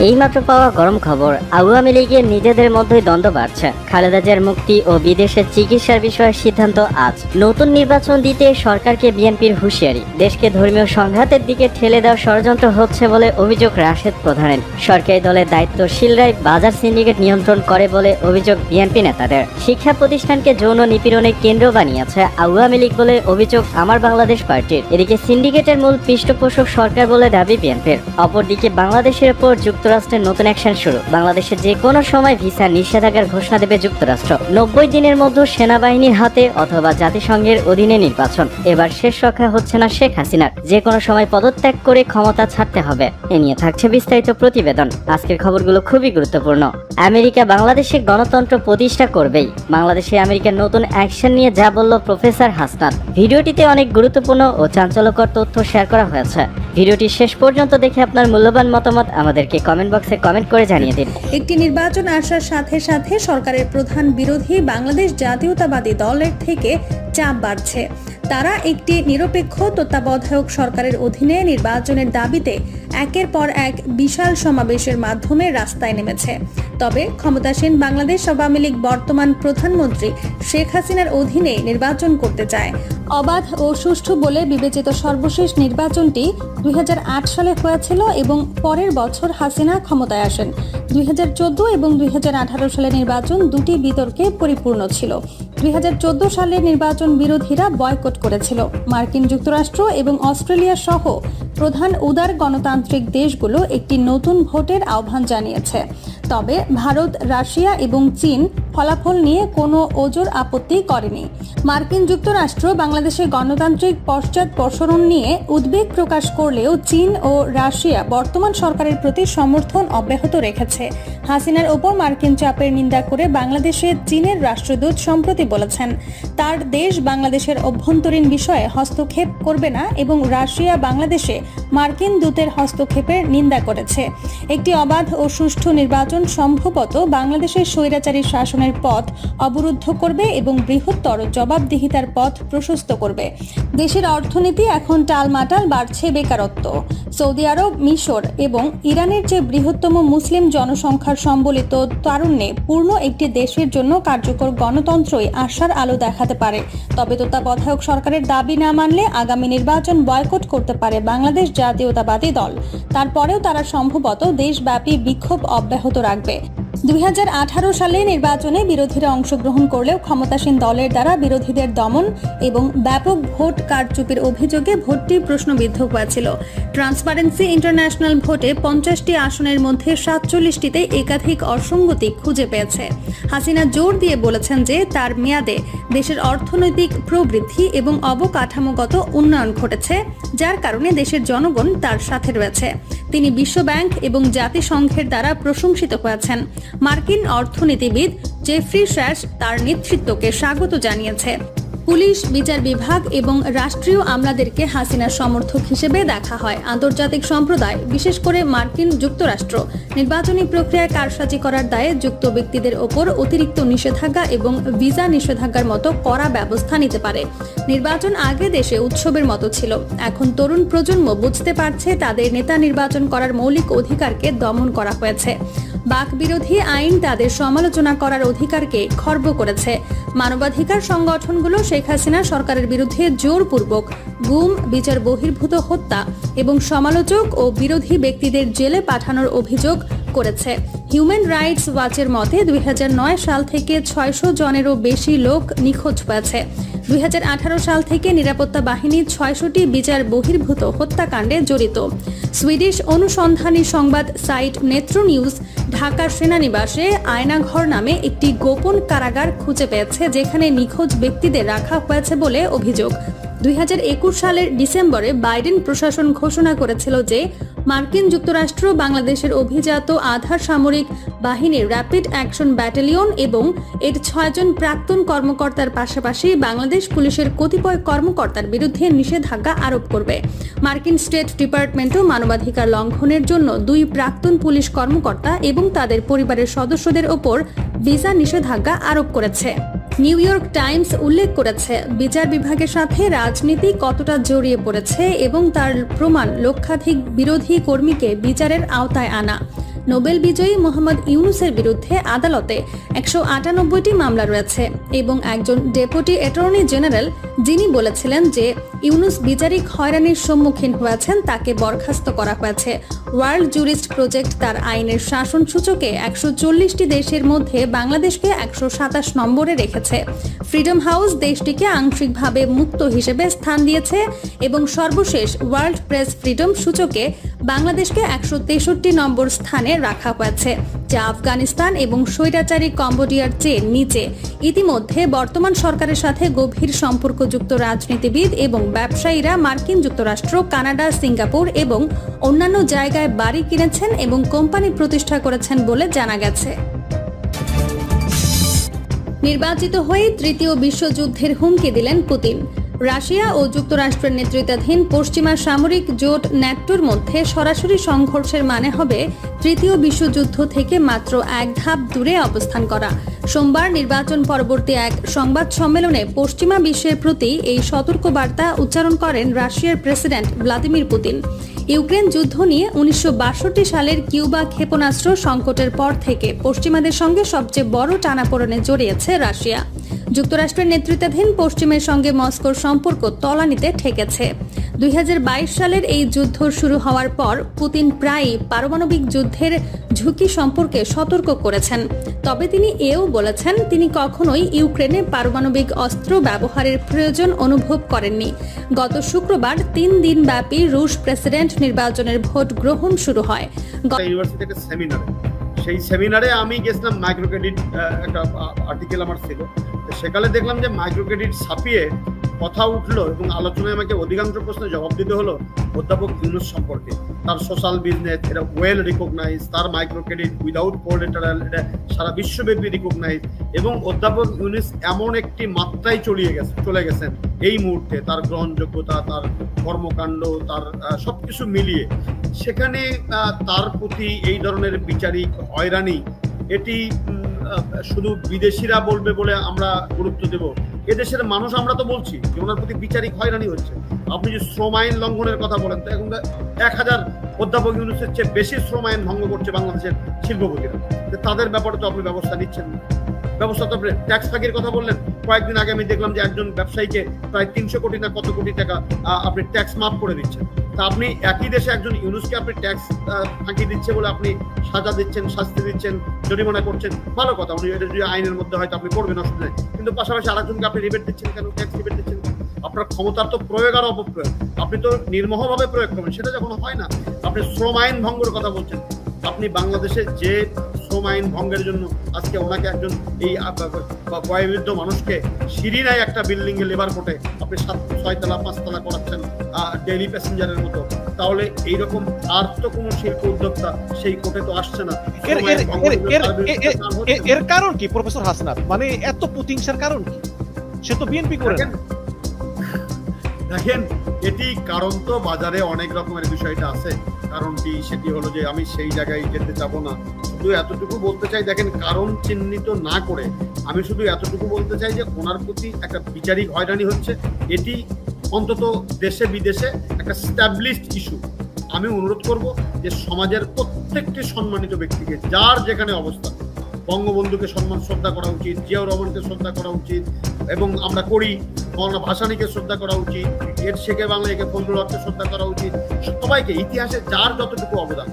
এইমাত্র পাওয়া গরম খবর, আওয়ামী লীগের নিজেদের মধ্যে দ্বন্দ্ব বাড়ছে। খালেদা জিয়ার মুক্তি ও বিদেশে চিকিৎসার বিষয়ে সিদ্ধান্ত আজ। নতুন নির্বাচন দিতে সরকারকে বিএনপির হুঁশিয়ারি। দেশকে ধর্মীয় সংঘাতের দিকে ঠেলে দেওয়া ষড়যন্ত্র হচ্ছে বলে অভিযোগ রাশেদ প্রধানের। সরকারি দলের দায়িত্বশীলরাই বাজার সিন্ডিকেট নিয়ন্ত্রণ করে বলে অভিযোগ বিএনপি নেতাদের। শিক্ষা প্রতিষ্ঠানকে যৌন নিপীড়নের কেন্দ্র বানিয়েছে আওয়ামী লীগ বলে অভিযোগ আমার বাংলাদেশ পার্টির। এদিকে সিন্ডিকেটের মূল পৃষ্ঠপোষক সরকার বলে দাবি বিএনপির। অপরদিকে বাংলাদেশের ওপর যুক্তরাষ্ট্রের নতুন অ্যাকশন শুরু। বাংলাদেশে যে কোনো সময় ভিসা নিষেধাজ্ঞার ঘোষণা দেবে যুক্তরাষ্ট্র। নব্বই দিনের মধ্যে সেনাবাহিনীর হাতে অথবা জাতিসংঘের অধীনে নির্বাচন। এবার শেষ রক্ষা হচ্ছে না শেখ হাসিনার। যে কোনো সময় পদত্যাগ করে ক্ষমতা ছাড়তে হবে। এ নিয়ে থাকছে বিস্তারিত প্রতিবেদন। আজকের খবরগুলো খুবই গুরুত্বপূর্ণ। আমেরিকা বাংলাদেশে গণতন্ত্র প্রতিষ্ঠা করবেই। বাংলাদেশে আমেরিকার নতুন অ্যাকশন নিয়ে যা বলল প্রফেসর হাসনাত ভিডিওটিতে অনেক গুরুত্বপূর্ণ ও চাঞ্চল্যকর তথ্য শেয়ার করা হয়েছে। ভিডিওটি শেষ পর্যন্ত দেখে আপনার মূল্যবান মতামত আমাদেরকে কমেন্ট বক্সে কমেন্ট করে জানিয়ে দিন। একটি নির্বাচন আসার সাথে সাথে সরকারের প্রধান বিরোধী বাংলাদেশ জাতীয়তাবাদী দলের থেকে চাপ বাড়ছে। তারা একটি নিরপেক্ষ তত্ত্বাবধায়ক সরকারের অধীনে নির্বাচনের দাবিতে একের পর এক বিশাল সমাবেশের মাধ্যমে রাস্তায় নেমেছে। তবে ক্ষমতাসীন বাংলাদেশ আওয়ামী লীগ বর্তমান প্রধানমন্ত্রী শেখ হাসিনার অধীনে নির্বাচন করতে চায়। অবাধ ও সুষ্ঠু বলে বিবেচিত সর্বশেষ নির্বাচনটি দুই হাজার আট সালে হয়েছিল এবং পরের বছর হাসিনা ক্ষমতায় আসেন। দুই হাজার চোদ্দ এবং দুই সালে নির্বাচন দুটি বিতর্কে পরিপূর্ণ ছিল। দুই হাজার চোদ্দ সালে নির্বাচন বিরোধীরা বয়কট করেছিল। মার্কিন যুক্তরাষ্ট্র এবং অস্ট্রেলিয়া সহ প্রধান উদার গণতান্ত্রিক দেশগুলো একটি নতুন ভোটের আহ্বান জানিয়েছে। তবে ভারত, রাশিয়া এবং চীন ফলাফল নিয়ে কোনো ওজোর আপত্তি করেনি। মার্কিন যুক্তরাষ্ট্র বাংলাদেশের গণতান্ত্রিক পশ্চাৎপসরণ নিয়ে উদ্বেগ প্রকাশ করলেও চীন ও রাশিয়া বর্তমান সরকারের প্রতি সমর্থন অব্যাহত রেখেছে। হাসিনার ওপর মার্কিন চাপের নিন্দা করে বাংলাদেশে চীনের রাষ্ট্রদূত সম্প্রতি বলেছেন, তার দেশ বাংলাদেশের অভ্যন্তরীণ বিষয়ে হস্তক্ষেপ করবে না এবং রাশিয়া বাংলাদেশে মার্কিন দূতের হস্তক্ষেপের নিন্দা করেছে। একটি অবাধ ও সুষ্ঠু নির্বাচন সম্ভবত বাংলাদেশের স্বৈরাচারী শাসনের পথ অবরুদ্ধ করবে এবং বৃহত্তর জবাবদিহিতার পথ প্রশস্ত করবে। দেশের অর্থনীতি এখন টালমাটাল বাড়ছে বেকারত্ব। সৌদি আরব, মিশর এবং ইরানের যে বৃহত্তম মুসলিম জনসংখ্যার সম্বলিত তারুণ্যে পূর্ণ একটি দেশের জন্য কার্যকর গণতন্ত্রই আশার আলো দেখাতে পারে। তবে তত্ত্বাবধায়ক সরকারের দাবি না মানলে আগামী নির্বাচন বয়কট করতে পারে বাংলাদেশ জাতীয়তাবাদী দল। তারপরেও তারা সম্ভবত দেশব্যাপী বিক্ষোভ অব্যাহত restaurante দুই হাজার আঠারো সালে নির্বাচনে বিরোধীরা অংশগ্রহণ করলেও ক্ষমতাসীন দলের দ্বারা বিরোধীদের দমন এবং ব্যাপক ভোট কারচুপির অভিযোগে ভোটটি প্রশ্নবিদ্ধ হয়েছিল। ট্রান্সপারেন্সি ইন্টারন্যাশনাল ভোটে পঞ্চাশটি আসনের মধ্যে সাতচল্লিশটিতে একাধিক অসঙ্গতি খুঁজে পেয়েছে। হাসিনা জোর দিয়ে বলেছেন যে তার মেয়াদে দেশের অর্থনৈতিক প্রবৃদ্ধি এবং অবকাঠামোগত উন্নয়ন ঘটেছে, যার কারণে দেশের জনগণ তার সাথে রয়েছে। তিনি বিশ্বব্যাংক এবং জাতিসংঘের দ্বারা প্রশংসিত হয়েছেন। মার্কিন অর্থনীতিবিদ জেফ্রি শ্যাশ তার নেতৃত্বকে স্বাগত জানিয়েছে। পুলিশ, বিচার বিভাগ এবং রাষ্ট্রীয় আমলাদেরকে হাসিনার সমর্থক হিসেবে দেখা হয়। আন্তর্জাতিক সম্প্রদায়, বিশেষ করে মার্কিন যুক্তরাষ্ট্র, নির্বাচনী প্রক্রিয়ায় কারসাজি করার দায়ে যুক্ত ব্যক্তিদের ওপর অতিরিক্ত নিষেধাজ্ঞা এবং ভিসা নিষেধাজ্ঞার মতো কড়া ব্যবস্থা নিতে পারে। নির্বাচন আগে দেশে উৎসবের মতো ছিল। এখন তরুণ প্রজন্ম বুঝতে পারছে তাদের নেতা নির্বাচন করার মৌলিক অধিকারকে দমন করা হয়েছে। বাক বিরোধী আইন তাদের সমালোচনা করার অধিকারকে খর্ব করেছে। মানবাধিকার সংগঠনগুলো শেখ হাসিনা সরকারের বিরুদ্ধে জোরপূর্বক গুম, বিচার বহির্ভূত হত্যা এবং সমালোচক ও বিরোধী ব্যক্তিদের জেলে পাঠানোর অভিযোগ করেছে। হিউম্যান রাইটস ওয়াচের মতে, দুই হাজার নয় সাল থেকে ছয়শো জনেরও বেশি লোক নিখোঁজ পেয়েছে দুই সাল থেকে নিরাপত্তা বাহিনী ছয়শটি বিচার বহির্ভূত হত্যাকাণ্ডে জড়িত। সুইডিশ অনুসন্ধানী সংবাদ সাইট নেত্র নিউজ, ঢাকার সেনানিবাসে আয়নাঘর নামে একটি গোপন কারাগার খুঁজে পেয়েছে, যেখানে নিখোঁজ ব্যক্তিদের রাখা হয়েছে বলে অভিযোগ। দুই হাজার একুশ সালের ডিসেম্বরে বাইডেন প্রশাসন ঘোষণা করেছিল যে মার্কিন যুক্তরাষ্ট্র বাংলাদেশের অভিজাত আধার সামরিক বাহিনীর র্যাপিড অ্যাকশন ব্যাটালিয়ন এবং এর ছয়জন প্রাক্তন কর্মকর্তার পাশাপাশি বাংলাদেশ পুলিশের কতিপয় কর্মকর্তার বিরুদ্ধে নিষেধাজ্ঞা আরোপ করবে। মার্কিন স্টেট ডিপার্টমেন্টও মানবাধিকার লঙ্ঘনের জন্য দুই প্রাক্তন পুলিশ কর্মকর্তা এবং তাদের পরিবারের সদস্যদের ওপর ভিসা নিষেধাজ্ঞা আরোপ করেছে। নিউ ইয়র্ক টাইমস উল্লেখ করেছে, বিচার বিভাগের সাথে রাজনীতি কতটা জড়িয়ে পড়েছে এবং তার প্রমাণ লক্ষাধিক বিরোধী কর্মীকে বিচারের আওতায় আনা। নোবেল বিজয়ী মোহাম্মদ ইউনুসের বিরুদ্ধে আদালতে একশো আটানব্বইটি মামলা রয়েছে এবং একজন ডেপুটি অ্যাটর্নি জেনারেল যিনি বলেছিলেন যে ইউনুস বিচারিক হয়রানির সম্মুখীন হয়েছেন, তাকে বরখাস্ত করা হয়েছে। ওয়ার্ল্ড জুরিস্ট প্রজেক্ট তার আইনের শাসন সূচকে একশো চল্লিশটি দেশের মধ্যে বাংলাদেশকে একশো সাতাশ নম্বরে রেখেছে। ফ্রিডম হাউস দেশটিকে আংশিকভাবে মুক্ত হিসেবে স্থান দিয়েছে এবং সর্বশেষ ওয়ার্ল্ড প্রেস ফ্রিডম সূচকে বাংলাদেশকে একশো তেষট্টি নম্বর স্থানে রাখা হয়েছে, যা আফগানিস্তান এবং স্বৈরাচারী কম্বোডিয়ার চেয়ে নিচে। ইতিমধ্যে বর্তমান সরকারের সাথে গভীর সম্পর্কযুক্ত রাজনীতিবিদ এবং ব্যবসায়ীরা মার্কিন যুক্তরাষ্ট্র, কানাডা, সিঙ্গাপুর এবং অন্যান্য জায়গায় বাড়ি কিনেছেন এবং কোম্পানি প্রতিষ্ঠা করেছেন বলে জানা গেছে। নির্বাচিত হয়ে তৃতীয় বিশ্বযুদ্ধের হুমকি দিলেন পুতিন। রাশিয়া ও যুক্তরাষ্ট্রের নেতৃত্বাধীন পশ্চিমা সামরিক জোট ন্যাটোর মধ্যে সরাসরি সংঘর্ষের মানে হবে তৃতীয় বিশ্বযুদ্ধ থেকে মাত্র এক ধাপ দূরে অবস্থান করা। সোমবার নির্বাচন পরবর্তী এক সংবাদ সম্মেলনে পশ্চিমা বিশ্বের প্রতি এই সতর্কবার্তা উচ্চারণ করেন রাশিয়ার প্রেসিডেন্ট ভ্লাদিমির পুতিন। ইউক্রেন যুদ্ধ নিয়ে উনিশশো বাষট্টি সালের কিউবা ক্ষেপণাস্ত্র সংকটের পর থেকে পশ্চিমাদের সঙ্গে সবচেয়ে বড় টানাপোড়নে জড়িয়েছে রাশিয়া। যুক্তরাষ্ট্রের নেতৃত্বাধীন পশ্চিমের সঙ্গে মস্কোর সম্পর্ক তলানিতে ঠেকেছে। দুই সালের এই যুদ্ধ শুরু হওয়ার পর পুতিন প্রায়ই পারমাণবিক যুদ্ধের ঝুঁকি সম্পর্কে সতর্ক করেছেন। তবে তিনি এও বলেছেন, তিনি কখনোই ইউক্রেনে পারমাণবিক অস্ত্র ব্যবহারের প্রয়োজন অনুভব করেননি। গত শুক্রবার তিন দিন ব্যাপী রুশ প্রেসিডেন্ট নির্বাচনের ভোট গ্রহণ শুরু হয়। সেই সেমিনারে আমি গেছিলাম মাইক্রো ক্রেডিট একটা আর্টিকেল আমার ছিল। সেকালে দেখলাম যে মাইক্রো ক্রেডিট ছাপিয়ে কথা উঠল এবং আলোচনায় আমাকে অধিকাংশ প্রশ্নের জবাব দিতে হলো অধ্যাপক ইউনুস সম্পর্কে। তার সোশ্যাল বিজনেস এটা ওয়েল রিকগনাইজ তার মাইক্রো ক্রেডিট উইদাউট কোলেটারাল এটা সারা বিশ্বব্যাপী রিকগনাইজ এবং অধ্যাপক ইউনুস এমন একটি মাত্রায় চলিয়ে গেছে চলে গেছেন এই মুহূর্তে। তার গ্রহণযোগ্যতা তার কর্মকাণ্ড তার আহ, সবকিছু মিলিয়ে। সেখানে তার প্রতি এই ধরনের বিচারিক হয়রানি এটি শুধু বিদেশিরা বলবে বলে আমরা গুরুত্ব দেব। এদেশের মানুষ আমরা তো বলছি যে ওনার প্রতি বিচারিক হয়রানি হচ্ছে। আপনি যে শ্রম আইন লঙ্ঘনের কথা বলেন, তো এখন এক হাজার অধ্যাপক ইউনুসের চেয়ে বেশি শ্রম আইন ভঙ্গ করছে বাংলাদেশের শিল্পপতিরা। তাদের ব্যাপারে তো আপনি ব্যবস্থা নিচ্ছেন না। ব্যবস্থা তো ট্যাক্স ফাঁকির কথা বললেন। কয়েকদিন আগে আমি দেখলাম যে একজন ব্যবসায়ীকে প্রায় তিনশো কোটি না কত কোটি টাকা আপনি ট্যাক্স মাফ করে দিচ্ছেন। তা আপনি একই দেশে একজন ইউনুসকে আপনি ট্যাক্স ফাঁকি দিচ্ছে বলে আপনি সাজা দিচ্ছেন, শাস্তি দিচ্ছেন, জরিমানা করছেন, ভালো কথা। উনি এটা যদি আইনের মধ্যে হয়তো আপনি করবেন, অসুবিধা কিন্তু পাশাপাশি আরেকজনকে আপনি রিবেট দিচ্ছেন কেন? ট্যাক্স রিবেট দিচ্ছেন আপনার ক্ষমতার তো প্রয়োগ আর অপপ্রয়োগ। আপনি তো নির্মহভাবে প্রয়োগ করবেন, সেটা যখন হয় না, আপনি শ্রম আইন ভঙ্গের কথা বলছেন। আপনি বাংলাদেশে যে শ্রম আইন ভঙ্গের জন্য আজকে ওনাকে একজন এই বয়োবৃদ্ধ মানুষকে সিঁড়িনায় একটা বিল্ডিং এ লেবার কোর্টে আপনি সাত ছয়তলা পাঁচতলা করাচ্ছেন ডেইলি প্যাসেঞ্জারের মতো। তাহলে এইরকম আর তো কোনো শিল্প উদ্যোক্তা সেই কোর্টে তো আসছে না। এর কারণ কি প্রফেসর হাসনাত? মানে এত প্রতিহিংসার কারণ কি? সে তো বিএনপি করে দেখেন এটি কারণ তো বাজারে অনেক রকমের বিষয়টা আছে। কারণটি সেটি হলো যে আমি সেই জায়গায় যেতে যাব না। শুধু এতটুকু বলতে চাই, দেখেন, কারণ চিহ্নিত না করে আমি শুধু এতটুকু বলতে চাই যে, ওনার প্রতি একটা বিচারিক হয়রানি হচ্ছে। এটি অন্তত দেশে বিদেশে একটা স্ট্যাবলিশড ইস্যু আমি অনুরোধ করব যে, সমাজের প্রত্যেকটি সম্মানিত ব্যক্তিকে, যার যেখানে অবস্থান বঙ্গবন্ধুকে সম্মান শ্রদ্ধা করা উচিত, জিয়াউর রহমানকে শ্রদ্ধা করা উচিত, এবং আমরা করি, মৌলানা ভাসানীকে শ্রদ্ধা করা উচিত, এর শেখে বাংলা একে ফজলুল হককে শ্রদ্ধা করা উচিত, সবাইকে, ইতিহাসে যার যতটুকু অবদান